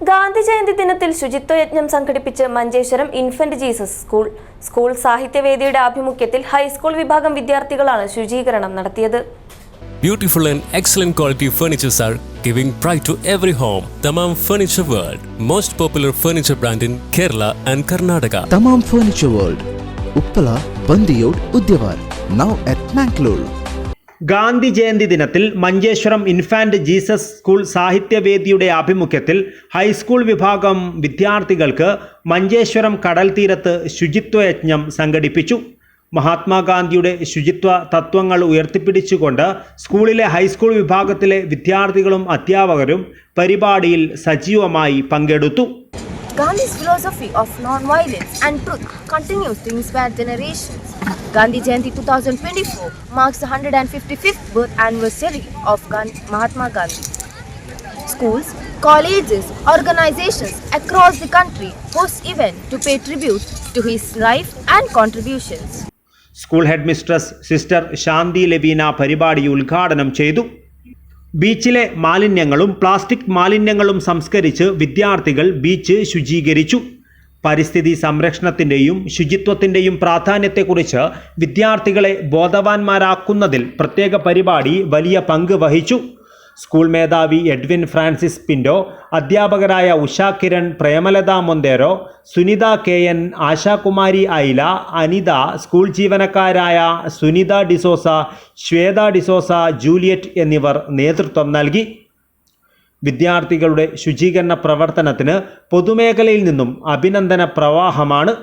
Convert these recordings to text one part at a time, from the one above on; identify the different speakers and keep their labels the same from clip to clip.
Speaker 1: ഗാന്ധി ജയന്തി ദിനത്തിൽ ശുചിത്വ യജ്ഞം സംഘടിപ്പിച്ച് Manjeshwaram infant Jesus school school സാഹിത്യവേദിയുടെ ആഭിമുഖ്യത്തിൽ ഹൈസ്കൂൾ വിഭാഗം വിദ്യാർത്ഥികളാണ് ശുചീകരണം നടത്തിയത്.
Speaker 2: Beautiful and excellent quality furnitures are giving pride to every home Thamam furniture world most popular furniture brand in Kerala and Karnataka
Speaker 3: Thamam furniture world Uppala Bandiyod Udyavar now at Mangalore
Speaker 4: Gandhi Jayanti ദിനത്തിൽ Manjeshwaram infant Jesus school സാഹിത്യവേദിയുടെ ആഭിമുഖ്യത്തിൽ high school വിഭാഗം വിദ്യാർത്ഥികൾക്ക് മഞ്ചേശ്വരം കടൽ തീരത്ത് ശുചിത്വയജ്ഞം സംഘടിപ്പിച്ചു. മഹാത്മാഗാന്ധിയുടെ ശുചിത്വ തത്വങ്ങൾ ഉയർത്തിപ്പിടിച്ചുകൊണ്ട് സ്കൂളിലെ ഹൈസ്കൂൾ വിഭാഗത്തിലെ വിദ്യാർത്ഥികളും അധ്യാപകരും പരിപാടിയിൽ സജീവമായി പങ്കെടുത്തു.
Speaker 5: Gandhi's philosophy of non-violence and truth continues to inspire generations. Gandhi Jayanti 2024 marks the 155th birth anniversary of Gan- Mahatma Gandhi. Schools, colleges, organizations across the country host events to pay tribute to his life and contributions.
Speaker 4: School head mistress sister Shanthi Laveena പരിപാടി ഉദ്ഘാടനം ചെയ്തു ബീച്ചിലെ മാലിന്യങ്ങളും plastic മാലിന്യങ്ങളും സംസ്കരിച്ച് വിദ്യാർത്ഥികൾ beach ശുചീകരിച്ചു. പരിസ്ഥിതി സംരക്ഷണത്തിന്റെയും ശുചിത്വത്തിന്റെയും പ്രാധാന്യത്തെക്കുറിച്ച് വിദ്യാർത്ഥികളെ ബോധവാന്മാരാക്കുന്നതിൽ പ്രത്യേക പരിപാടി വലിയ പങ്ക് വഹിച്ചു. സ്കൂൾ മേധാവി എഡ്വിൻ ഫ്രാൻസിസ് പിൻഡോ അധ്യാപകരായ Usha Kiran Premalatha Monteiro Sunitha K N Ashakumari Aila Anitha school ജീവനക്കാരായ Sunitha D'Souza Shwetha D'Souza Juliet എന്നിവർ നേതൃത്വം നൽകി. വിദ്യാർത്ഥികളുടെ ശുചീകരണ പ്രവർത്തനത്തിന് പൊതുമേഖലയിൽ നിന്നും അഭിനന്ദന പ്രവാഹമാണ്.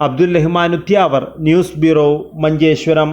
Speaker 4: Abdul Rahman Udyavar news bureau Manjeshwaram.